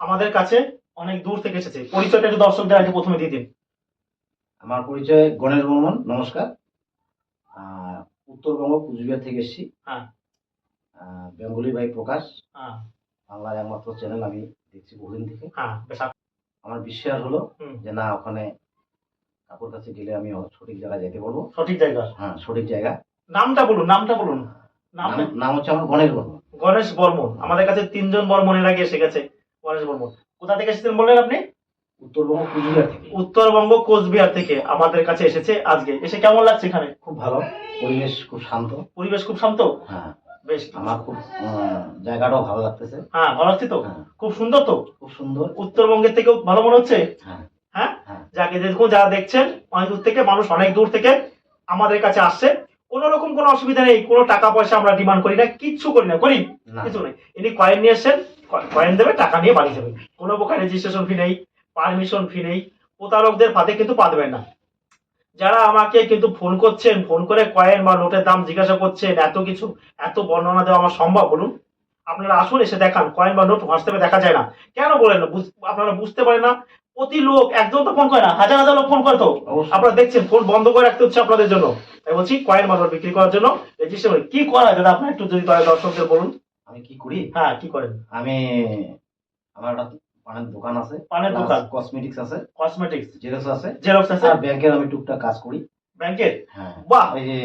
আমাদের কাছে অনেক দূর থেকে এসেছে। পরিচয়টা একটু দর্শকদের আগে প্রথমে দিয়ে দিন। আমার পরিচয় গণেশ বর্মন নমস্কার। উত্তরবঙ্গ কুচবিহার থেকে এসেছি। হ্যাঁ। বেঙ্গলি ভাই প্রকাশ। হ্যাঁ। বাংলার একমাত্র চ্যানেল আমি দেখছি বহুদিন থেকে। হ্যাঁ আমার বিশ্বাস হলো যে না ওখানে কাকুর কাছে গেলে আমি সঠিক জায়গায় যেতে পারব। সঠিক জায়গা। হ্যাঁ সঠিক জায়গা। নামটা বলুন নামটা বলুন। নাম হচ্ছে আমার গণেশ বর্মন। গণেশ বর্মন। আমাদের কাছে তিনজন বর্মনের আগে এসে গেছে। গণেশ বর্মন কোথা থেকে এসেছেন বললেন আপনি? উত্তরবঙ্গ কুচবিহার থেকে। উত্তরবঙ্গ কোচবিহার থেকে আমাদের কাছে এসেছে আজকে। এসে কেমন লাগছে এখানে? খুব ভালো। পরিবেশ খুব শান্ত। পরিবেশ খুব শান্ত? হ্যাঁ। বেশ। আমার খুব জায়গাটাও ভালো লাগতেছে। হ্যাঁ ভালো লাগছে তো? হ্যাঁ। খুব সুন্দর তো? খুব সুন্দর। উত্তরবঙ্গের থেকেও ভালো মনে হচ্ছে? হ্যাঁ। হ্যাঁ? হ্যাঁ। যাকে দেখুন যারা দেখছেন অনেক দূর থেকে মানুষ অনেক দূর থেকে আমাদের কাছে আসছে। কোনো রকম কোনো অসুবিধা নেই কোনো টাকা পয়সা আমরা ডিমান্ড করি না কিচ্ছু করি না করি? কিছু নেই ইনি কয়েন নিয়ে এসছেন কয়েন দেবে টাকা নিয়ে বাড়ি যাবে। কোনো প্রকার রেজিস্ট্রেশন ফি নেই পারমিশন ফি নেই। প্রতারকদের ফাঁদে কিন্তু পা দেবেন না। যারা আমাকে কিন্তু ফোন করছেন ফোন করে কয়েন বা নোটের দাম জিজ্ঞাসা করছেন এত কিছু এত বর্ণনা দেওয়া আমার সম্ভব বলুন। আপনারা আসুন এসে দেখান। কয়েন বা নোট হোয়াটসঅ্যাপে দেখা যায় না। কেন বলেন আপনারা বুঝতে পারেন না? প্রতি লোক একজন তো ফোন করে না হাজার হাজার লোক ফোন করে তো। আপনারা দেখছেন ফোন বন্ধ করে রাখতে হচ্ছে আপনাদের জন্য। তাই বলছি কয়েন বা নোট বিক্রি করার জন্য রেজিস্ট্রেশন কি করা দাদা আপনার একটু যদি দর্শকদের বলুন। আমি কি করি? হ্যাঁ কি করেন? আমি আমার একটা পানের দোকান আছে। পানের দোকান? কসমেটিক্স আছে। কসমেটিক্স জেরক্স আছে। জেরক্স আছে? আর ব্যাংকের আমি টুকটাক কাজ করি। ব্যাংকের? হ্যাঁ। বাহ! ওই যে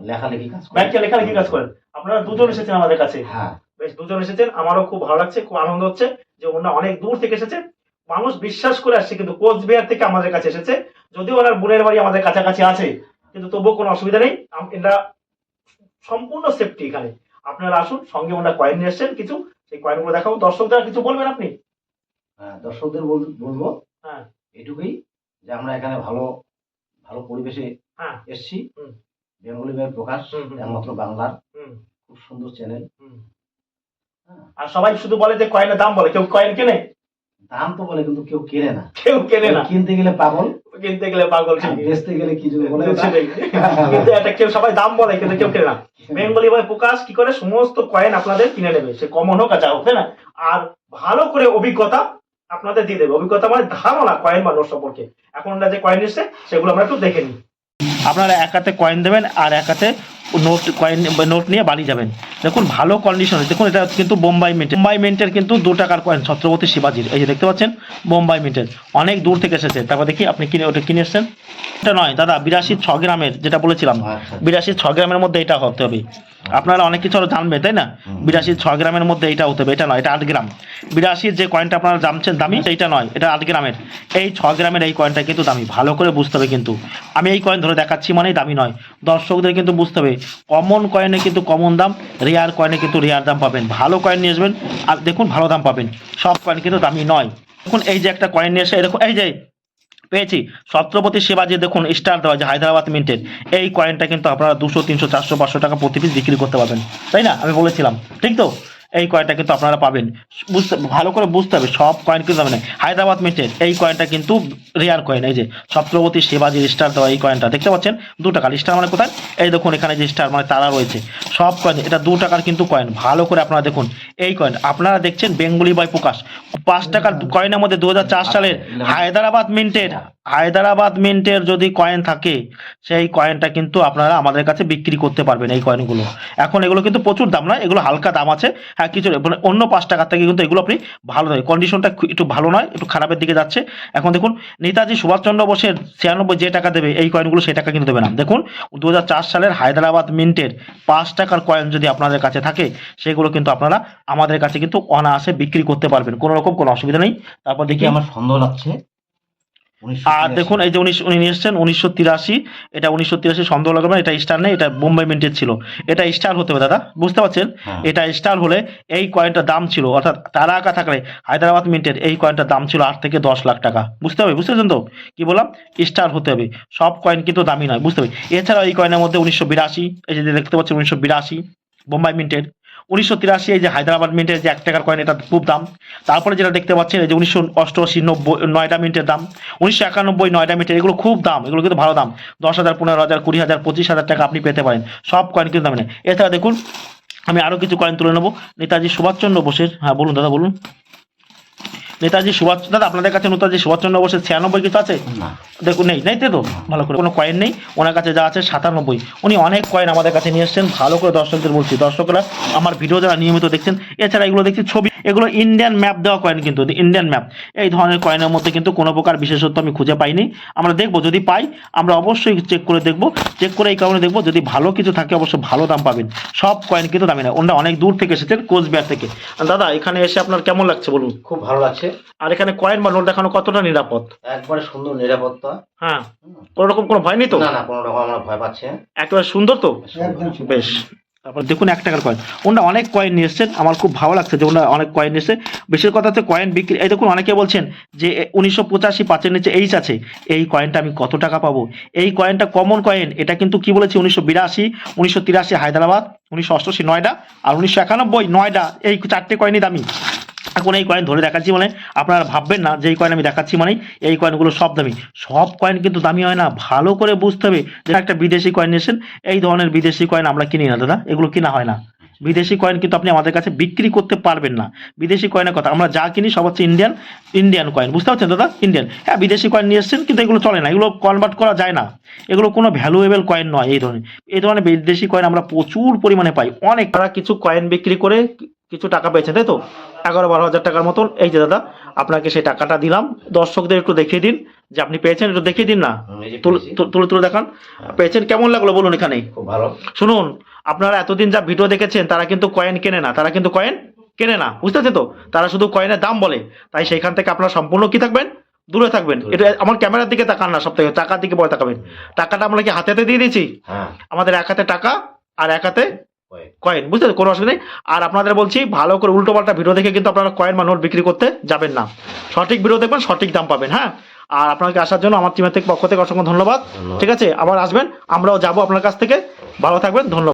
লেখালেখি কাজ করি। ব্যাংকে লেখালেখি কাজ করেন? আপনারা দুজন এসেছেন আমাদের কাছে। হ্যাঁ। বেশ দুজন এসেছেন। আমারও খুব ভালো লাগছে খুব আনন্দ হচ্ছে যে ওনারা অনেক দূর থেকে এসেছে। মানুষ বিশ্বাস করে আসছে কিন্তু কোচবিহার থেকে আমাদের কাছে এসেছে। যদিও ওনার বোনের বাড়ি আমাদের কাছাকাছি আছে কিন্তু তবুও কোনো অসুবিধা নেই। এটা সম্পূর্ণ সেফটি এখানে। আপনারা আসুন সঙ্গে ওনারা কয়েন নিয়ে এসছেন কিছু সেই কয়েনগুলো দেখাবো। দর্শকদের কিছু বলবেন আপনি? হ্যাঁ, দর্শকদের বল- বলব হ্যাঁ। এটুকুই যে আমরা এখানে ভালো ভালো পরিবেশে হ্যাঁ। এসছি। বেঙ্গলি ভাই প্রকাশ একমাত্র বাংলার। হুম, খুব সুন্দর চ্যানেল হুম। আর সবাই শুধু বলে যে কয়েনের দাম বলে কেউ কয়েন কেনে? দাম তো বলে কিন্তু কেউ কেনে না। কেউ কেনে না। কিনতে গেলে পাগল। কিনতে গেলে পাগল বেচতে গেলে কি বলে? কিছু কিন্তু এটা কেউ সবাই দাম বলে কিন্তু কেউ কেনে না। বেঙ্গলি ভাই প্রকাশ কি করে? সমস্ত কয়েন আপনাদের কিনে নেবে। সে কমন হোক যা হোক না? আর ভালো করে অভিজ্ঞতা আপনাদের দিয়ে দেবে। অভিজ্ঞতা মানে ধারণা কয়েন বা নোট সম্পর্কে। এখন যে কয়েন এসছে সেগুলো আমরা একটু দেখে নিই। আপনারা এক হাতে কয়েন দেবেন আর এক হাতে নোট কয়েন নোট নিয়ে বাড়ি যাবেন। দেখুন ভালো কন্ডিশনে দেখুন এটা কিন্তু বোম্বাই মিন্টের বোম্বাই মিন্টের কিন্তু দু টাকার কয়েন ছত্রপতি শিবাজির। এই যে দেখতে পাচ্ছেন বোম্বাই মিন্টের অনেক দূর থেকে এসেছে। তারপর দেখি আপনি কিনে ওটা কিনে এসছেন? এটা নয় দাদা বিরাশি ছ গ্রামের যেটা বলেছিলাম। আচ্ছা। বিরাশি ছ গ্রামের মধ্যে এটা হতে হবে। আপনারা অনেক কিছু আরও জানবেন তাই না। বিরাশি ছ গ্রামের মধ্যে এটা হতে হবে। এটা নয় এটা আট গ্রাম। বিরাশির যে কয়েনটা আপনারা জানছেন দামি এইটা নয় এটা আট গ্রামের। এই ছ গ্রামের এই কয়েনটা কিন্তু দামি। ভালো করে বুঝতে হবে কিন্তু। আমি এই কয়েন ধরে দেখাচ্ছি মানেই দামি নয়। দর্শকদের কিন্তু বুঝতে হবে কমন কয়েনে কিন্তু কমন দাম রেয়ার কয়েনে কিন্তু রেয়ার দাম পাবেন। ভালো কয়েন নিয়ে আসবেন, আর দেখুন ভালো দাম পাবেন। সব কয়েন কিন্তু দামি নয়। দেখুন, এই যে একটা কয়েন নিয়ে এসে দেখুন, এই যে পেয়েছি, ছত্রপতি শিবাজি, দেখুন স্টার দেওয়া যে হায়দ্রাবাদ মিন্টের এই কয়েনটা কিন্তু আপনারা দুশো, তিনশো, চারশো, পাঁচশো টাকা প্রতি পিস বিক্রি করতে পারবেন। তাই না? আমি বলেছিলাম। ঠিক তো? এই কয়েনটা কিন্তু আপনারা পাবেন। বুঝতে, ভালো করে বুঝতে হবে, সব কয়েন কিন্তু মানে হায়দ্রাবাদ মিন্টের এই কয়েনটা কিন্তু রেয়ার কয়েন এই যে ছত্রপতি শিবাজি স্টার দেওয়া এই কয়েনটা দেখতে পাচ্ছেন? দু টাকার স্টার মানে কোথায়? এই দেখুন এখানে যে স্টার মানে তারা রয়েছে। সব কয়েন এটা দু টাকার কিন্তু কয়েন ভালো করে আপনারা দেখুন। এই কয়েন আপনারা দেখছেন বেঙ্গলি বাই প্রকাশ। পাঁচ টাকার কয়েনের মধ্যে দু হাজার চার সালের হায়দ্রাবাদ মিন্টের হায়দ্রাবাদ মিন্টের যদি কয়েন থাকে সেই কয়েনটা কিন্তু আপনারা আমাদের কাছে বিক্রি করতে পারবেন এই কয়েনগুলো। এখন এগুলো কিন্তু প্রচুর দাম নয় এগুলো হালকা দাম আছে। হ্যাঁ কিছু মানে অন্য পাঁচ টাকার থেকে কিন্তু এগুলো আপনি ভালো নয়। কন্ডিশনটা একটু ভালো নয় একটু খারাপের দিকে যাচ্ছে। এখন দেখুন নেতাজি সুভাষচন্দ্র বোসের ছিয়ানব্বই যে টাকা দেবে এই কয়েনগুলো সেই টাকা কিন্তু দেবে না। দেখুন দু হাজার চার সালের হায়দ্রাবাদ মিন্টের পাঁচ টাকার কয়েন যদি আপনাদের কাছে থাকে সেগুলো কিন্তু আপনারা আমাদের কাছে কিন্তু অনায়াসে বিক্রি করতে পারবেন। কোনো রকম কোনো অসুবিধা নেই। তারপর দেখি আমার সন্দেহ লাগছে? আর দেখুন এই যে উনিশ উনি নিয়ে এসছেন উনিশশো তিরাশি। এটা উনিশশো তিরাশি সন্দেহ লাগবে এটা স্টার নেই এটা বোম্বাই মিন্টের ছিল। এটা স্টার হতে হবে দাদা। বুঝতে পারছেন? হ্যাঁ। এটা স্টার হলে এই কয়েনটার দাম ছিল অর্থাৎ তারা আঁকা থাকলে হায়দ্রাবাদ মিন্টের এই কয়েনটার দাম ছিল আট থেকে দশ লাখ টাকা। বুঝতে হবে? বুঝতে পারছেন তো? কি বললাম? স্টার হতে হবে। সব কয়েন কিন্তু দামি নয় বুঝতে হবে? এছাড়াও এই কয়েনের মধ্যে উনিশশো বিরাশি এই যে দেখতে পাচ্ছেন উনিশশো বিরাশি বোম্বাই মিন্টের উনিশশো তিরাশি এই যে হায়দ্রাবাদ মিন্টের যে এক টাকার কয়েন এটা খুব দাম। তারপরে যেটা দেখতে পাচ্ছেন, এই যে উনিশশো অষ্টআশি, নব্বই নয়টা মিনিটের দাম। উনিশশো একানব্বই নয়টা মিনিটের, এগুলো খুব দাম, এগুলো কিন্তু ভালো দাম। দশ হাজার, পনেরো হাজার, কুড়ি হাজার, পঁচিশ হাজার টাকা আপনি পেতে পারেন। সব কয়েন কিন্তু দাম নেই। এছাড়া দেখুন, আমি আরও কিছু কয়েন তুলে নেব। নেতাজি সুভাষচন্দ্র বোসের হ্যাঁ বলুন দাদা, বলুন। নেতাজি সুভাষ দাদা আপনাদের কাছে নেতাজি সুভাষচন্দ্র বসে ছিয়ানব্বই কিছু আছে? দেখুন নেই নেই তো ভালো করে কোনো কয়েন নেই। ওনার কাছে যা আছে সাতানব্বই। উনি অনেক কয়েন আমাদের কাছে নিয়ে এসেছেন। ভালো করে দর্শকদের বলছি দর্শকরা আমার ভিডিও যারা নিয়মিত দেখছেন এছাড়া এগুলো দেখছি ছবি এগুলো ইন্ডিয়ান ম্যাপ দেওয়া কয়েন কিন্তু ইন্ডিয়ান ম্যাপ এই ধরনের কয়েনের মধ্যে কিন্তু কোনো প্রকার বিশেষত্ব আমি খুঁজে পাইনি। আমরা দেখব যদি পাই আমরা অবশ্যই চেক করে দেখব। চেক করে এই কারণে দেখব যদি ভালো কিছু থাকে অবশ্যই ভালো দাম পাবেন। সব কয়েন কিন্তু দামি না। ওনারা অনেক দূর থেকে এসেছেন কোচবিহার থেকে। দাদা এখানে এসে আপনার কেমন লাগছে বলুন? খুব ভালো লাগছে। আর এখানে কয়েন বা নোট দেখানো কতটা নিরাপদ? একবারে সুন্দর নিরাপত্তা। হ্যাঁ। কোনো রকম কোনো ভয় নেই তো? না না কোনো রকম আমরা ভয় পাচ্ছি না। একেবারে সুন্দর তো? বেশ তারপর দেখুন এক টাকার কয়েন। ওনারা অনেক কয়েন নিয়ে এসছেন। আমার খুব ভালো লাগছে যে ওনারা অনেক কয়েন এসে বেশির কথা হচ্ছে কয়েন বিক্রি এই দেখুন অনেকে বলছেন যে উনিশশো পঁচাশি পাঁচের নিচে এইচ আছে। এই কয়েনটা আমি কত টাকা পাবো? এই কয়েনটা কমন কয়েন। এটা কিন্তু কি বলেছি? উনিশশো বিরাশি উনিশশো তিরাশি হায়দ্রাবাদ উনিশশো অষ্টআশি নয়ডা আর উনিশশো একানব্বই নয়ডা। এই চারটে কয়েনই দামি। এখন এই কয়েন ধরে দেখাচ্ছি মানে আপনারা ভাববেন না যে এই কয়েন আমি দেখাচ্ছি মানে এই কয়েনগুলো সব দামি। সব কয়েন কিন্তু দামি হয় না, ভালো করে বুঝতে হবে যে একটা বিদেশি কয়েন নিয়েছেন, এই ধরনের বিদেশি কয়েন আমরা কিনি না দাদা, এগুলো কিনা হয় না। বিদেশি কয়েন কিন্তু আপনি আমাদের কাছে বিক্রি করতে পারবেন না। বিদেশি কয়েনের কথা, আমরা যা কিনি সব হচ্ছে ইন্ডিয়ান ইন্ডিয়ান কয়েন বুঝতে পারছেন দাদা? ইন্ডিয়ান হ্যাঁ বিদেশি কয়েন নিয়ে এসছেন কিন্তু এগুলো চলে না, এগুলো কনভার্ট করা যায় না। এগুলো কোনো ভ্যালুয়েবল কয়েন নয় এই ধরনের। এই ধরনের বিদেশি কয়েন আমরা প্রচুর পরিমাণে পাই। অনেক, তারা কিছু কয়েন বিক্রি করে কিছু টাকা পেয়েছেন তাই তো? এগারো বারো হাজার টাকার মতন। এই যে দাদা আপনাকে সেই টাকাটা দিলাম। দর্শকদের একটু দেখিয়ে দিন যে আপনি পেয়েছেন একটু দেখিয়ে দিন না। তুলে তুলে দেখান। পেয়েছেন কেমন লাগল বলুন এখানে? ভালো। শুনুন আপনারা এতদিন যা ভিডিও দেখেছেন তারা কিন্তু কয়েন কেনে না। তারা কিন্তু কয়েন কেনে না বুঝতে পারছেন তো? তারা শুধু কয়েনের দাম বলে। তাই সেইখান থেকে আপনারা সম্পূর্ণ কি থাকবেন? দূরে থাকবেন। এটা আমার ক্যামেরার দিকে তাকান না সব থেকে টাকার দিকে পরে তাকাবেন। টাকাটা আমরা কি হাতে হাতে দিয়ে দিয়েছি? হ্যাঁ। আমাদের এক হাতে টাকা আর এক হাতে। কয়েন বুঝতে কোনো অসুবিধা নেই। আর আপনাদের বলছি ভালো করে উল্টো পাল্টা ভিডিও দেখে কিন্তু আপনারা কয়েন বা নোট বিক্রি করতে যাবেন না। সঠিক ভিডিও দেখবেন সঠিক দাম পাবেন হ্যাঁ? আর আপনাকে আসার জন্য আমার টিমের থেকে পক্ষ থেকে অসংখ্য ধন্যবাদ। ধন্যবাদ। ঠিক আছে? আবার আসবেন। আমরাও যাব আপনার কাছ থেকে। ভালো থাকবেন। ধন্যবাদ।